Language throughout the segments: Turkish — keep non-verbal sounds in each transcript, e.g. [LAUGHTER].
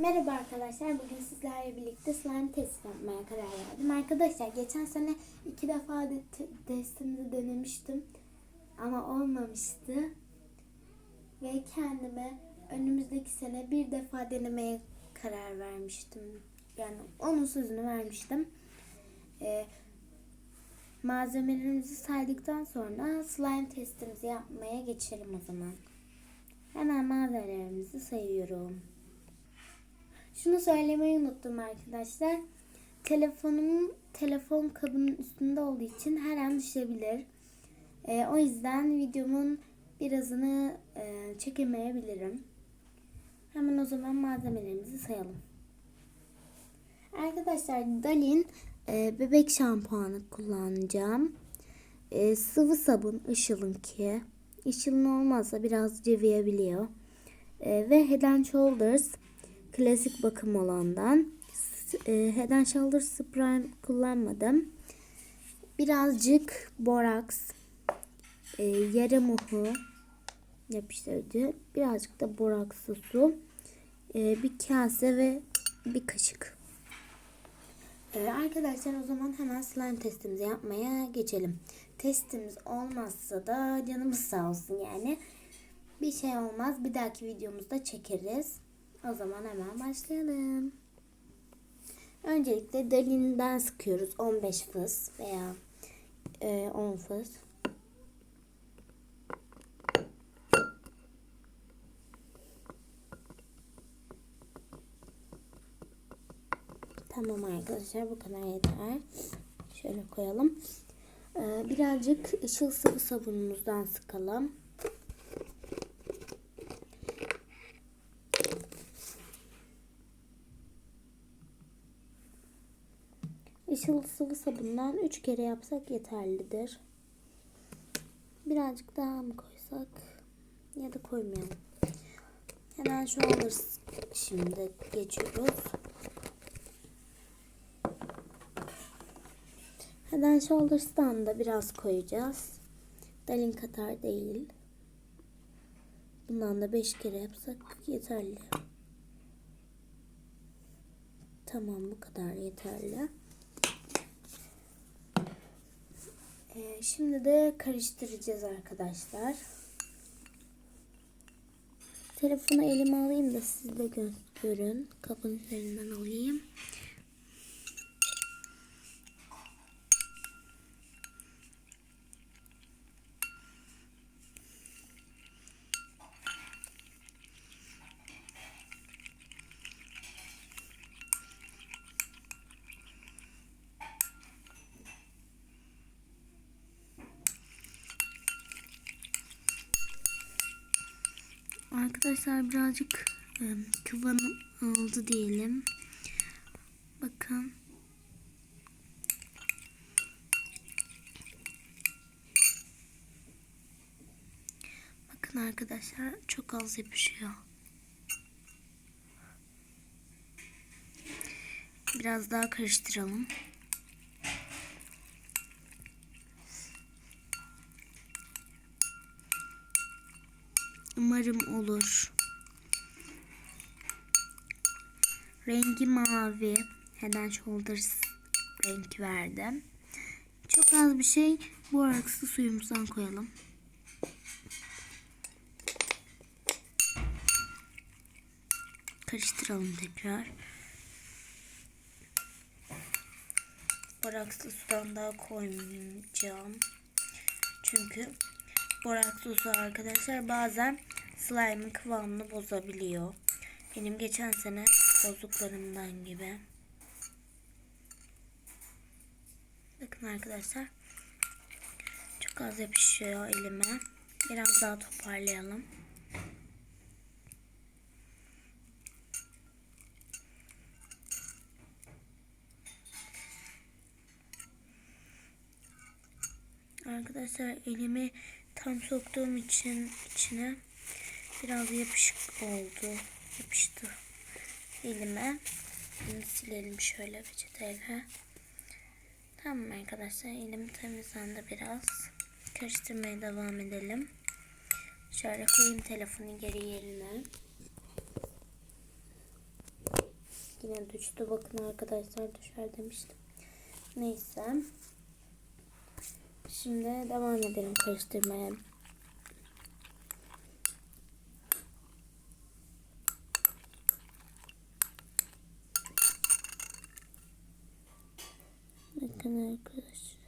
Merhaba arkadaşlar. Bugün sizlerle birlikte slime test yapmaya karar verdim. Arkadaşlar geçen sene iki defa de te- testimizi denemiştim. Ama olmamıştı. Ve kendime önümüzdeki sene bir defa denemeye karar vermiştim. Yani onun sözünü vermiştim. Ee, malzemelerimizi saydıktan sonra slime testimizi yapmaya geçelim o zaman. Hemen malzemelerimizi sayıyorum. Şunu söylemeyi unuttum arkadaşlar. Telefonum telefon kabının üstünde olduğu için her an düşebilir. Ee, o yüzden videomun birazını e, çekemeyebilirim. Hemen o zaman malzemelerimizi sayalım. Arkadaşlar Dalin e, bebek şampuanı kullanacağım. E, sıvı sabun Işıl'ınki. Işıl'ın olmazsa biraz cıvıyabiliyor. E, ve Head and Shoulders klasik bakım olandan. E, Head Shoulders Spray kullanmadım. Birazcık boraks, e, yarı muhu yapıştırıcı, birazcık da borakslı su, e, bir kase ve bir kaşık. Ee, arkadaşlar o zaman hemen slime testimizi yapmaya geçelim. Testimiz olmazsa da canımız sağ olsun yani. Bir şey olmaz. Bir dahaki videomuzda çekeriz. O zaman hemen başlayalım. Öncelikle dalinden sıkıyoruz 15 fıs veya e, 10 fıs. Tamam arkadaşlar bu kadar yeter. Şöyle koyalım. Ee, birazcık ışıl sıvı sabunumuzdan sıkalım. Sıvı sabundan 3 kere yapsak yeterlidir. Birazcık daha mı koysak ya da koymayalım. Hemen şu alırız. Şimdi geçiyoruz. Head Shoulders'tan da biraz koyacağız. Dalin kadar değil. Bundan da 5 kere yapsak yeterli. Tamam bu kadar yeterli. Ee, şimdi de karıştıracağız arkadaşlar. Telefonu elime alayım da siz de gö- görün. Kapının üzerinden alayım. Arkadaşlar birazcık e, kıvam aldı diyelim. Bakın. Bakın arkadaşlar çok az yapışıyor. Biraz daha karıştıralım. Umarım olur. Rengi mavi. Head and Shoulders renk verdim. Çok az bir şey bu araksı suyumuzdan koyalım. Karıştıralım tekrar. Borakslı sudan daha koymayacağım. Çünkü borakslı su arkadaşlar bazen slime'ın kıvamını bozabiliyor. Benim geçen sene bozduklarımdan gibi. Bakın arkadaşlar. Çok az yapışıyor elime. Biraz daha toparlayalım. Arkadaşlar elimi tam soktuğum için içine biraz yapışık oldu. Yapıştı elime. Bunu silelim şöyle peçeteyle. Tamam arkadaşlar elim temizlendi biraz. Karıştırmaya devam edelim. Şöyle koyayım telefonu geri yerine. Yine düştü. Bakın arkadaşlar düşer demiştim. Neyse. Şimdi devam edelim karıştırmaya. Bakın arkadaşlar.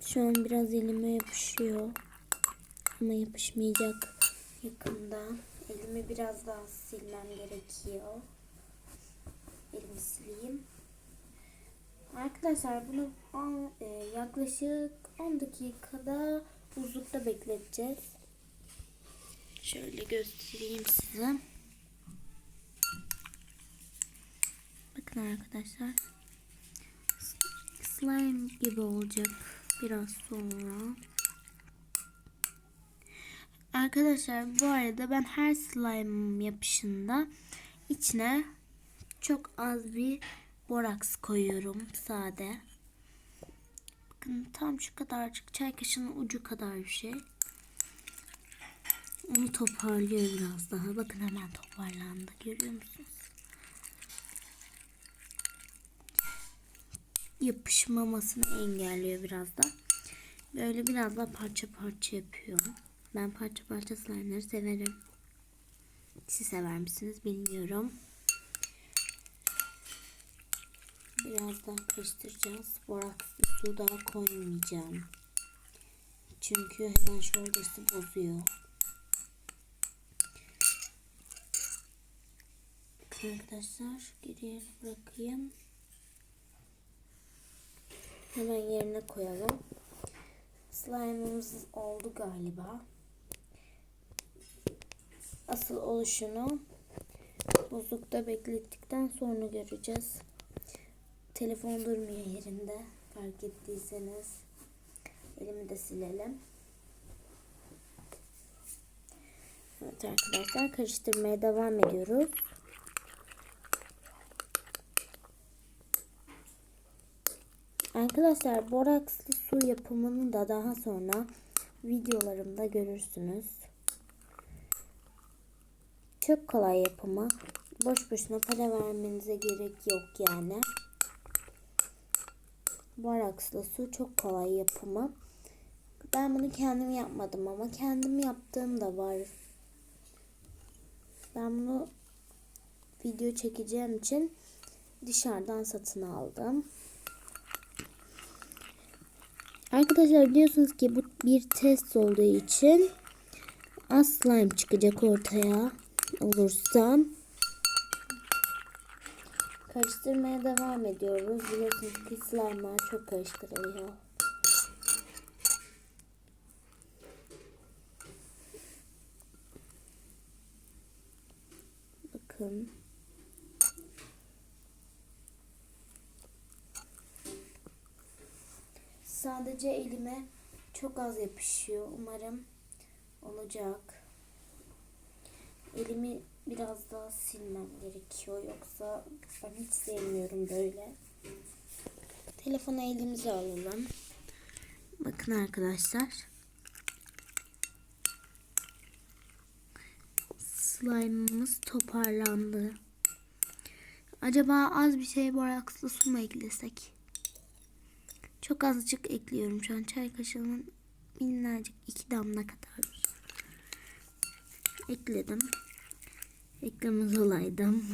Şu an biraz elime yapışıyor. Ama yapışmayacak yakında. Elimi biraz daha silmem gerekiyor. Elimi sileyim. Arkadaşlar bunu e, yaklaşık 10 dakikada buzlukta bekleteceğiz. Şöyle göstereyim size. Bakın arkadaşlar. Slime gibi olacak biraz sonra. Arkadaşlar bu arada ben her slime yapışında içine çok az bir boraks koyuyorum sade. Bakın tam şu kadarcık çay kaşığının ucu kadar bir şey. Onu toparlıyor biraz daha. Bakın hemen toparlandı. Görüyor musunuz? Yapışmamasını engelliyor biraz da. Böyle biraz da parça parça yapıyorum. Ben parça parça slime'ları severim. Siz sever misiniz bilmiyorum. Biraz daha karıştıracağız. Borakslı su daha koymayacağım. Çünkü hemen şoldası bozuyor. Arkadaşlar geriye bırakayım. Hemen yerine koyalım. Slime'ımız oldu galiba. Asıl oluşunu buzlukta beklettikten sonra göreceğiz. Telefon durmuyor yerinde. Fark ettiyseniz. Elimi de silelim. Evet arkadaşlar karıştırmaya devam ediyoruz. Arkadaşlar borakslı su yapımını da daha sonra videolarımda görürsünüz. Çok kolay yapımı. Boş boşuna para vermenize gerek yok yani. Borakslı su çok kolay yapımı. Ben bunu kendim yapmadım ama kendim yaptığım da var. Ben bunu video çekeceğim için dışarıdan satın aldım. Arkadaşlar biliyorsunuz ki bu bir test olduğu için az slime çıkacak ortaya olursa. Karıştırmaya devam ediyoruz. Biliyorsunuz ki slime'lar çok karıştırılıyor. Bakın. Sadece elime çok az yapışıyor. Umarım olacak. Elimi biraz daha silmem gerekiyor. Yoksa ben hiç sevmiyorum böyle. Telefonu elimize alalım. Bakın arkadaşlar. Slime'ımız toparlandı. Acaba az bir şey borakslı su mu eklesek? Çok azıcık ekliyorum şu an. Çay kaşığının minnacık iki damla kadar. Ekledim. Eklemez olaydım.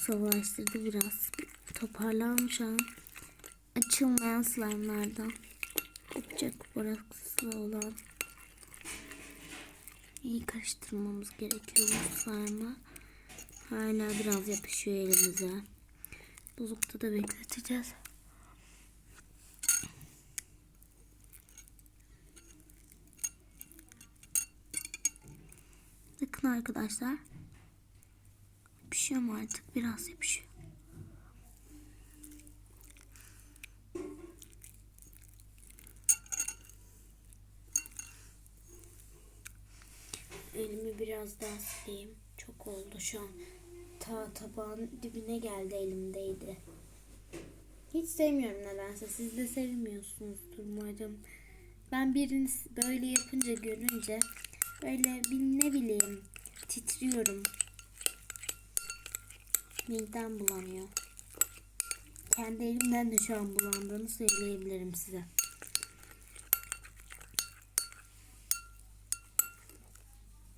Savaştırdı biraz. Toparlanmış an. Açılmayan slime'lardan. Yapacak borakslı olan. İyi karıştırmamız gerekiyor slime'ı. Hala biraz yapışıyor elimize. Buzlukta da bekleteceğiz. Bakın arkadaşlar. Yapışıyor artık? Biraz yapışıyor. Elimi biraz daha sileyim. Çok oldu şu an. Ta tabağın dibine geldi elimdeydi. Hiç sevmiyorum nedense. Siz de sevmiyorsunuzdur umarım. Ben birini böyle yapınca görünce böyle bil- ne bileyim titriyorum. Midem bulanıyor. Kendi elimden de şu an bulandığını söyleyebilirim size.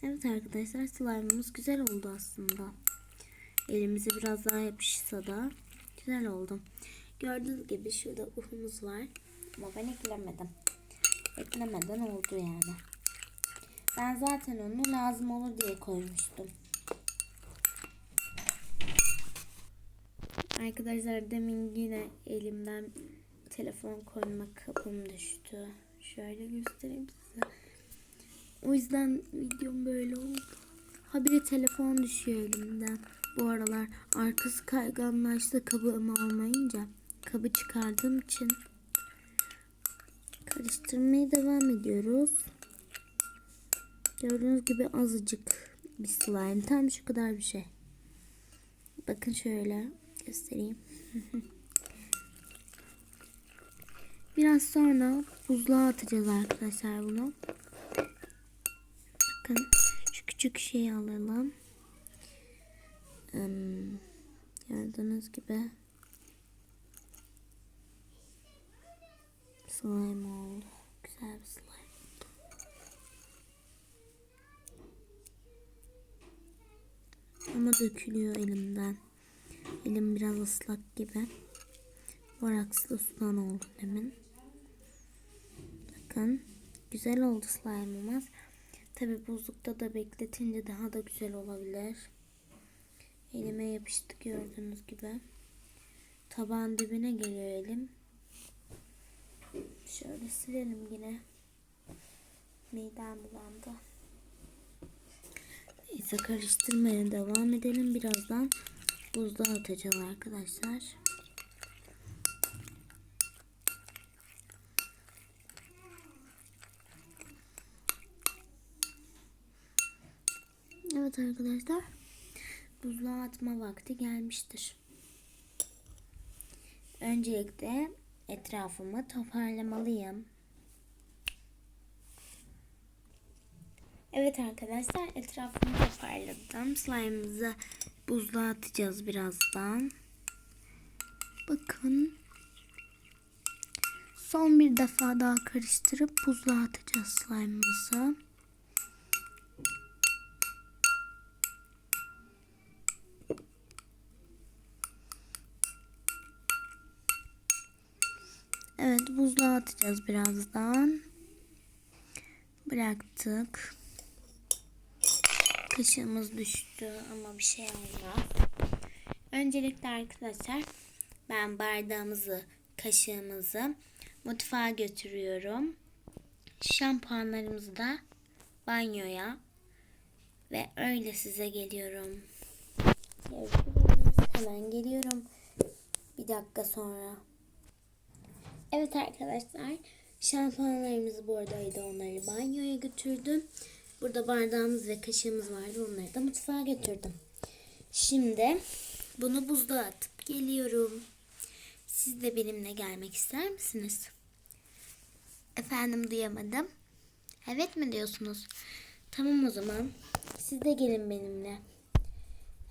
Evet arkadaşlar slime'ımız güzel oldu aslında. Elimize biraz daha yapışsa da güzel oldu. Gördüğünüz gibi şurada uhumuz var. Ama ben eklemedim. Eklemeden oldu yani. Ben zaten onu lazım olur diye koymuştum. Arkadaşlar demin yine elimden telefon koyma kapım düştü. Şöyle göstereyim size. O yüzden videom böyle oldu. Habire telefon düşüyor elimden. Bu aralar arkası kayganlaştı kabımı almayınca. Kabı çıkardığım için karıştırmaya devam ediyoruz. Gördüğünüz gibi azıcık bir slime. Tam şu kadar bir şey. Bakın şöyle göstereyim. [LAUGHS] Biraz sonra buzluğa atacağız arkadaşlar bunu. Bakın şu küçük şeyi alalım. Hmm, gördüğünüz gibi slime oldu. Güzel bir slime. Ama dökülüyor elimden. Elim biraz ıslak gibi. Borakslı sudan oldu demin. Bakın. Güzel oldu slime'ımız. Tabi buzlukta da bekletince daha da güzel olabilir. Elime yapıştı gördüğünüz gibi. Tabağın dibine geliyor elim. Şöyle silelim yine. Midem bulandı. Neyse karıştırmaya devam edelim. Birazdan buzluğa atacağım arkadaşlar. Evet arkadaşlar. Buzluğa atma vakti gelmiştir. Öncelikle etrafımı toparlamalıyım. Evet arkadaşlar etrafımı toparladım. Slime'ımızı buzluğa atacağız birazdan. Bakın. Son bir defa daha karıştırıp buzluğa atacağız slime'ımızı. Evet buzluğa atacağız birazdan. Bıraktık. Kaşığımız düştü ama bir şey olmaz. Öncelikle arkadaşlar ben bardağımızı, kaşığımızı mutfağa götürüyorum. Şampuanlarımızı da banyoya ve öyle size geliyorum. Hemen geliyorum. Bir dakika sonra. Evet arkadaşlar şampuanlarımız buradaydı onları banyoya götürdüm. Burada bardağımız ve kaşığımız vardı onları da mutfağa götürdüm. Şimdi bunu buzluğa atıp geliyorum. Siz de benimle gelmek ister misiniz? Efendim duyamadım. Evet mi diyorsunuz? Tamam o zaman. Siz de gelin benimle.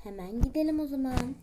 Hemen gidelim o zaman.